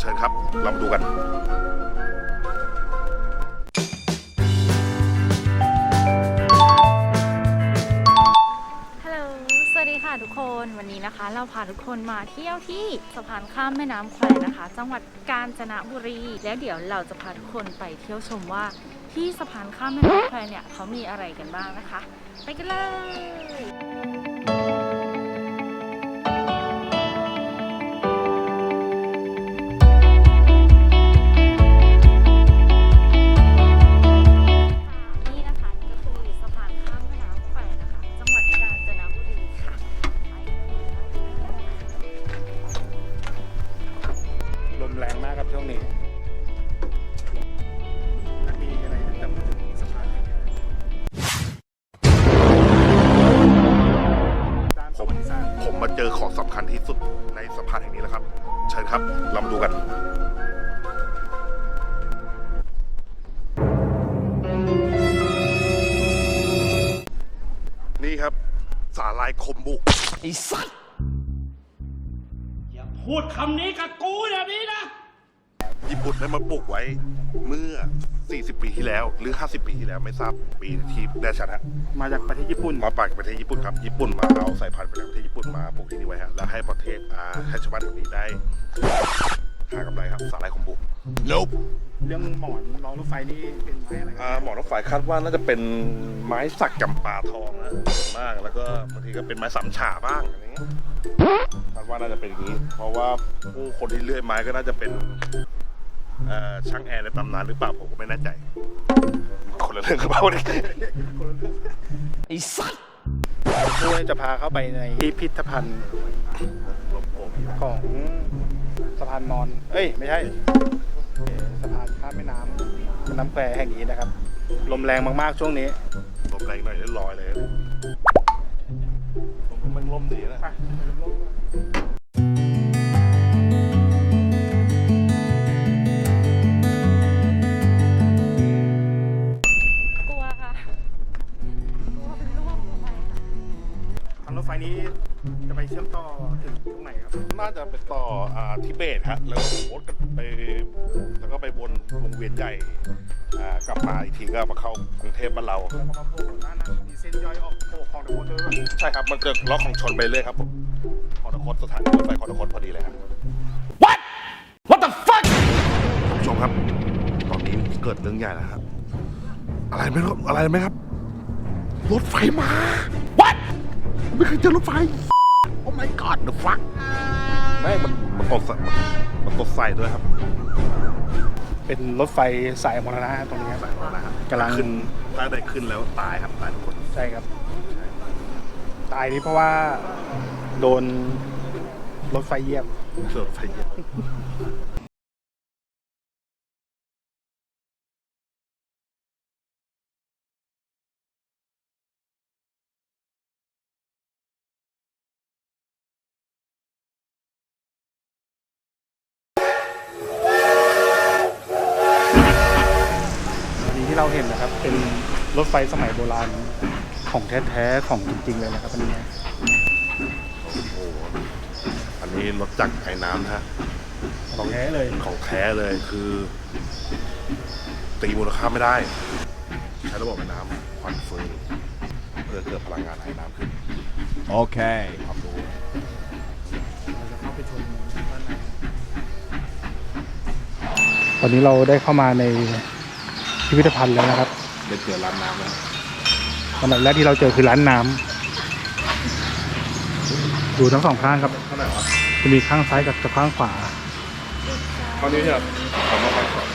เชิญครับ เรามาดูกันฮัลโหลสวัสดีค่ะทุกคนวันนี้นะคะ เราพาทุกคนมาเที่ยวที่สะพานข้ามแม่น้ำแควนะคะ จังหวัดกาญจนบุรี แล้วเดี๋ยวเราจะพาทุกคนไปเที่ยวชมว่าที่สะพานข้ามแม่น้ำแควเนี่ยเขามีอะไรกันบ้างนะคะ ไปกันเลย นี่ครับ สาลายคมบุกอย่าพูดคำนี้กับกูแบบนี้นะ ญี่ปุ่นได้มาปลูกไว้เมื่อ 40 ปีที่แล้ว หรือ 50 ปีที่แล้วไม่ทราบปีที่แน่ชัดฮะมาจากประเทศญี่ปุ่น มาปากประเทศญี่ปุ่นครับ ญี่ปุ่นมาเอาสายพันธุ์ไปจากประเทศญี่ปุ่นมาปลูกที่นี่ไว้ฮะแล้วให้ประเทศอ่าให้ชาวบ้านแถวนี้ได้ หากำไรครับสาลายคมบุก nope เรื่องหมอนรองรถไฟนี่เป็นไม้อะไรคอ่ารับหมอนรถไฟคาดว่าน่าจะเป็นไม้สักจำปาทองนะส่วนมากแล้วก็บางทีก็เป็นไม้สามฉาบ้างอะไรเงี้ยคาดว่าน่าจะเป็นอย่างนี้ เพราะว่าผู้คนที่เลื่อยไม้ก็น่าจะเป็นเอ่อช่างแอร์ในตำนานหรือเปล่าผมก็ไม่แน่ใจ คนละเรื่องกับเราเนี่ยผู้จะพาเข้าไปในพิพิธภัณฑ์ของ สะพานมอน เอ้ย ไม่ใช่ สะพานข้ามแม่น้ำแม่น้ำแควแห่งนี้นะครับ ลมแรงมากๆช่วงนี้ ลมแรงหน่อยเรียบร้อยเลยผมมันลมดีนะ น่าจะไปต่ออ่าทิเบตฮะแล้วก็วนกันไปแล้วก็ไปวนวงเวียนใหญ่อ่ากลับมาอีกทีก็มาเข้ากรุงเทพบ้านเรา แล้วก็มาโผล่ด้านนั้นมีเส้นย่อยออกโผล่ของตะโกนด้วยใช่ครับ มันจะล็อกของชนไปเรื่อยครับผมคอนคตสถานีรถไฟคอนโคตพอดีเลยครับ What What the fuck ท่านผู้ชมครับ ตอนนี้เกิดเรื่องใหญ่แล้วครับ อะไรไหมครับ อะไรไหมครับ รถไฟมา What ไม่เคยเจอรถไฟโอ้ my god the fuck ไม่มันมันตกใส่มันมันตกใส่ด้วยครับ เป็นรถไฟสายมรณะตรงนี้ครับกำลัง ขึ้นถ้าได้ขึ้นแล้วตายครับตายทุกคนใช่ครับ ตายนี้เพราะว่า โดนรถไฟเหยียบรถไฟเยอะ เราเห็นนะครับ เป็นรถไฟสมัยโบราณของแท้ๆของจริงๆเลยนะครับอันนี้โอ้โหอันนี้รถจักรไอ้น้ำนะฮะของแท้เลย ของแท้เลยคือ ตีมูลค่าไม่ได้ ใช้ระบบไอ้น้ำควันฟืนเพื่อเกิดพลังงานไอ้น้ำขึ้น Okay ความรู้เราจะเข้าไปชมด้านใน ตอนนี้เราได้เข้ามาใน พิพิธภัณฑ์แล้วนะครับได้เจอร้านน้ำแล้วอันดับแรกที่เราเจอคือร้านน้ำดูทั้งสองข้างครับ เท่าไหร่วะจะมีข้างซ้ายกับกับข้างขวา เท่านี้เนี่ยผมมาไปสอง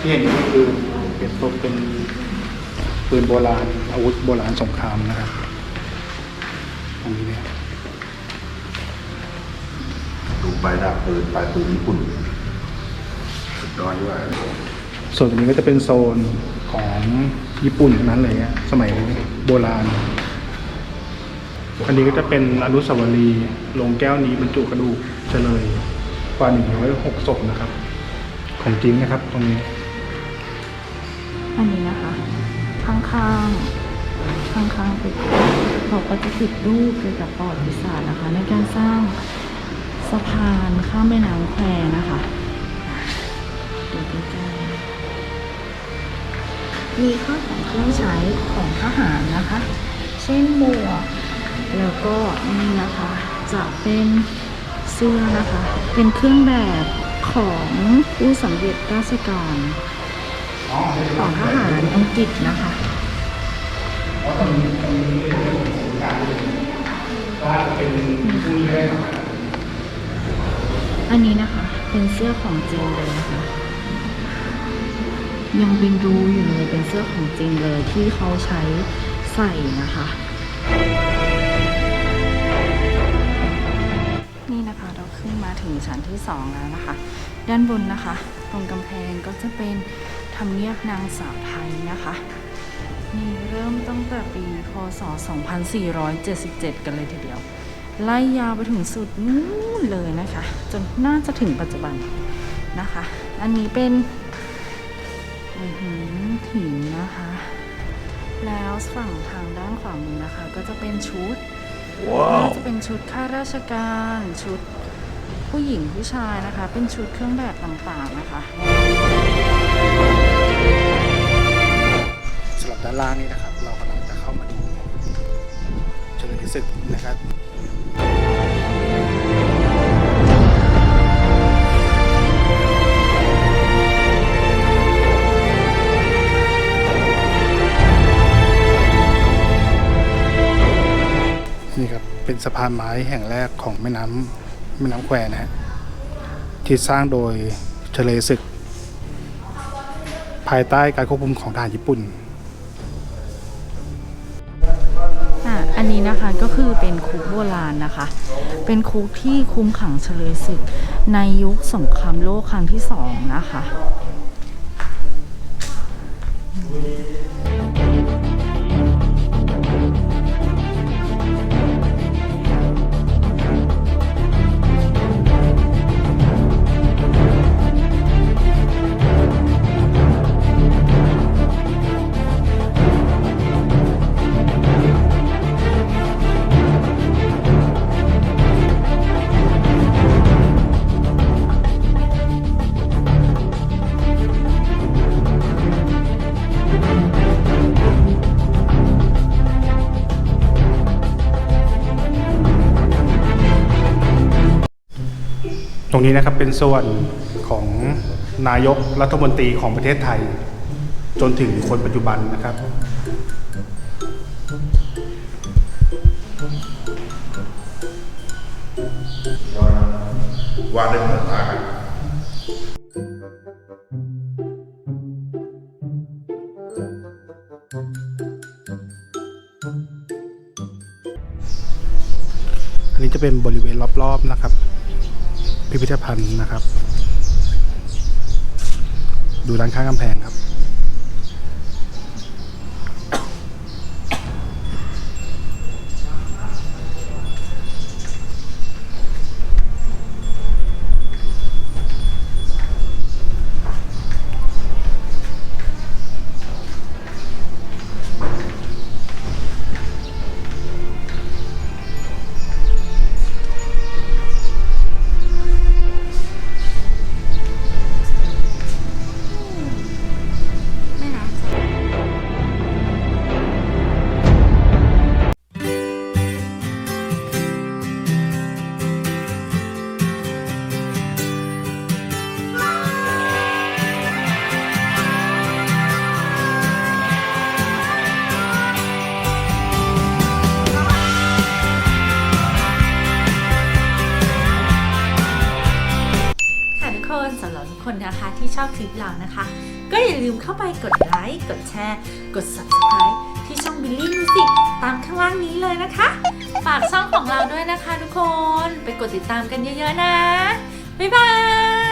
ที่เห็นนี่ก็คือเป็นตัวเป็นปืนโบราณอาวุธโบราณสงครามนะครับอันนี้เนี่ย ดูใบดาบปืนปลายปืนญี่ปุ่นสุดยอดด้วยส่วนอันนี้ก็จะเป็นโซนของญี่ปุ่นทั้งนั้นเลยอะสมัยโบราณ อันนี้ก็จะเป็นอนุสาวรีย์โรงแก้วนี้บรรจุกระดูกเฉลยกว่าหนึ่งร้อยหกศพนะครับ ของจริงนะครับตรงนี้ อันนี้นะคะ ข้างๆข้างๆตึกเขาก็จะติดรูปเกี่ยวกับประวัติศาสตร์นะคะ ในการสร้าง สะพานข้ามแม่น้ำแควนะคะดูใกล้ๆมีข้าวของเครื่องใช้ของทหารนะคะ เช่นหมวกแล้วก็นี่นะคะ จะเป็นเสื้อนะคะ เป็นเครื่องแบบของผู้สำเร็จราชการของทหารอังกฤษนะคะ อันนี้นะคะ เป็นเสื้อของจริงเลยนะคะ ยังเป็นรูอยู่เลยเป็นเสื้อของจริงเลยที่เขาใช้ใส่นะคะ นี่นะคะเราขึ้นมาถึงชั้นที่สองแล้วนะคะ ด้านบนนะคะ ตรงกำแพงก็จะเป็นทำเนียบนางสาวไทยนะคะนี่เริ่มตั้งแต่ปี พศ 2477 กันเลยทีเดียว ไล่ยาวไปถึงสุดนู้นเลยนะคะ จนน่าจะถึงปัจจุบันนะคะ อันนี้เป็นอื้อหือหินนะคะ แล้วฝั่งทางด้านขวามือนะคะ ก็จะเป็นชุดน่าจะเป็นชุดข้าราชการชุดผู้หญิงผู้ชายนะคะ เป็นชุดเครื่องแบบต่างๆนะคะสำหรับด้านล่างนี้นะครับ เรากำลังจะเข้ามาดูเฉลยศึกนะครับานไม้แห่งแรกของแม่น้ำแม่น้ำแควนะฮะที่สร้างโดยเฉลยศึก ภายใต้การควบคุมของทหารญี่ปุ่นอันนี้นะคะก็คือเป็นคุกโบราณนะคะ เป็นคุกที่คุมขังเฉลยศึกในยุคสงครามโลกครั้งที่สองนะคะ รงนี้นะครับเป็นส่วนของนายกรัฐมนตรีของประเทศไทย จนถึงคนปัจจุบันนะครับวาได้เหมือนมาอันนี้จะเป็นบริเวณรอบๆนะครับ พิพิธภัณฑ์นะครับ ดูด้านข้างกำแพงครับ อบคลิปเรานะคะ ก็อย่าลืมเข้าไปกดไลค์กดแชร์ กด subscribe ที่ช่อง Billy Music ตามข้างล่างนี้เลยนะคะ ฝากช่องของเราด้วยนะคะทุกคนไปกดติดตามกันเยอะๆนะ บ๊ายบาย